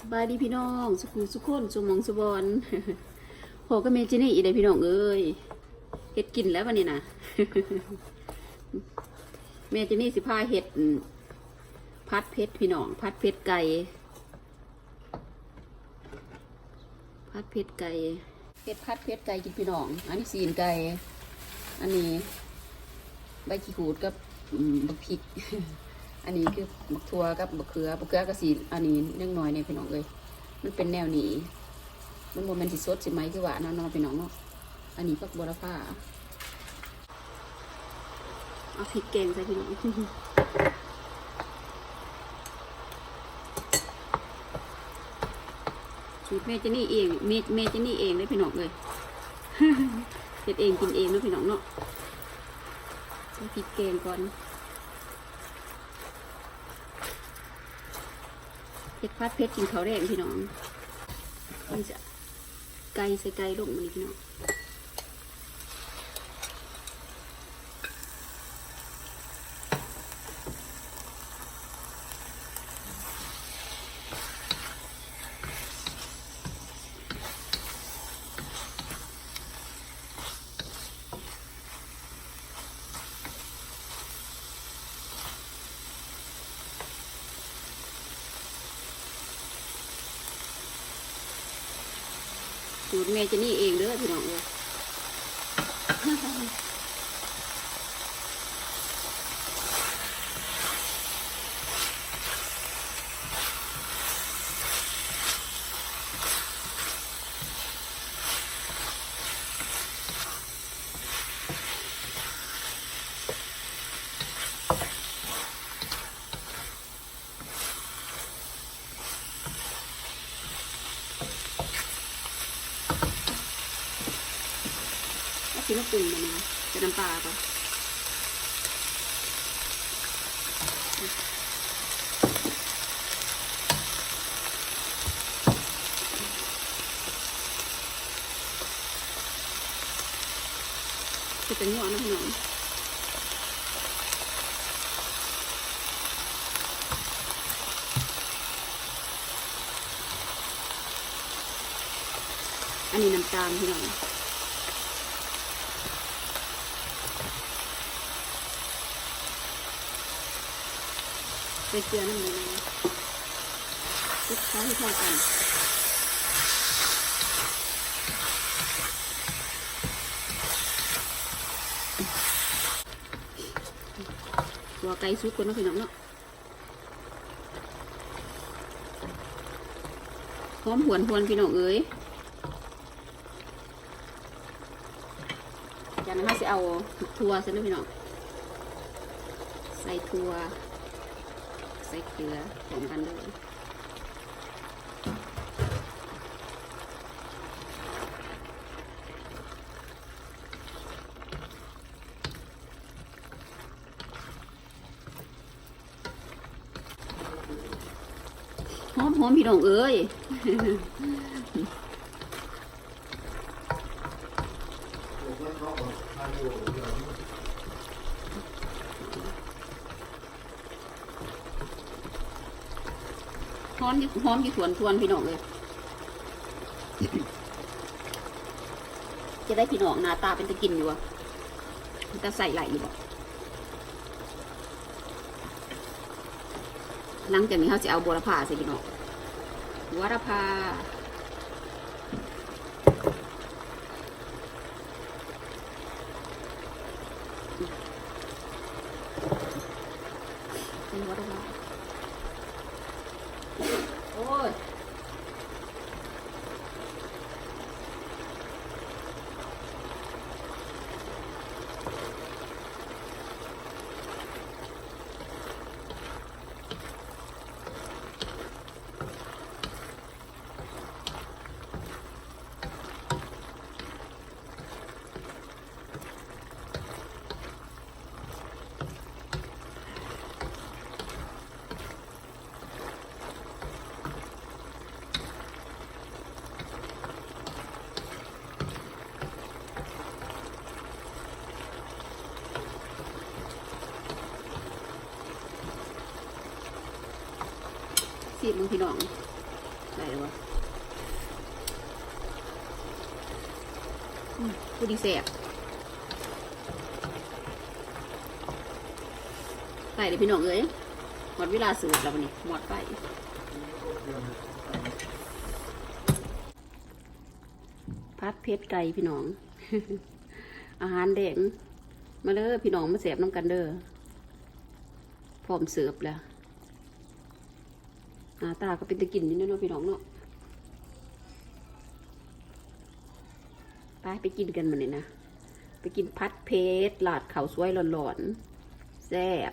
สบายดีพี่น้อง สุขุสุขคนสมองสุบอนพอก็เมจินี่อีได้พี่น้องเอ้ยเฮ็ดกินแล้ววันนี้นะเมจินี่สิพาเฮ็ดพัดเพชรพี่น้อง พัดเพชรไก่พัดเพชรไก่เฮ็ดพัดเพชรไก่กินพี่น้อง อันนี้ซีนไก่อันนี้ใบขี้หูดกับบักพริก อันนี้คือบักทัวกับบักเขือบักเขือก็สีอันนี้เนื่องน้อยเนี่ยพี่น้องเอ้ยมันเป็นแนวนี้มันโมเมนสิสดสิไหมคือว่านาะเนพี่น้องเนาะอันนี้พักบัวละผ้าเอาพริกแกงใส่พี่น้องสูตรแม่เจนี่เองเมแม่เจนี่เองเลยพี่น้องเลยเฮ็ดเองกินเองเนาะพี่น้องเนาะพริกแกงก่อน เผ็ดพัดเผ็ดกินเขาวแดงพี่น้องนี่จะไก่ใส่ไก่ลงมันนี่พี่น้อง สูตรแม่จะนี่เองเด้อพี่น้องเลย เอาชิ้นปรุงมันนะจะน้ำปลาก่อนจะเป็นหัวนะพี่น้องอันนี้น้ำตาลพี่น้อง ใส่เกลือน้ำมันนะคลุกเคล้าให้เข้ากันหัวไก่ซุกคนเนาะพี่น้องเนาะหอมหวนหวนพี่น้องเอ้ยจากนั้นเราจะเอาทัวใส่เนาะพี่น้อง ใส่ทัว ใส่เกลือผสมกันเลยหอมหอมพี่น้องเอ้ย หอมที่หอมที่สวนทวนพี่น้องเลย จะได้พี่น้องหน้าตาเป็นตะกินอยู่อะแต่ใส่ไหลอยู่บ่หลังจากนี้เขาจะเอาบัวละพาใส่พี่น้องบัวละพาใส่บัวละพา โอ้ย สีมึงพี่น้องได้แล้ววะผู้ดีแสบไปเดี๋ยพี่น้องเอ้ยหมดเวลาสูตรแล้ววันนี้หมดไปพัดเพชรไก่พี่น้อง อาหารแดงมาเด้อพี่น้องมาเสียบน้ำกันเด้อพร้อมเสิร์ฟแล้ว หน้าตาก็เป็นตะกินนี่เนาะพี่น้องเนาะไปไปกินกันมาเนี่ยนะ ไปกินพัดเพชรหลาดเขาสวยหลอนๆแซ่บ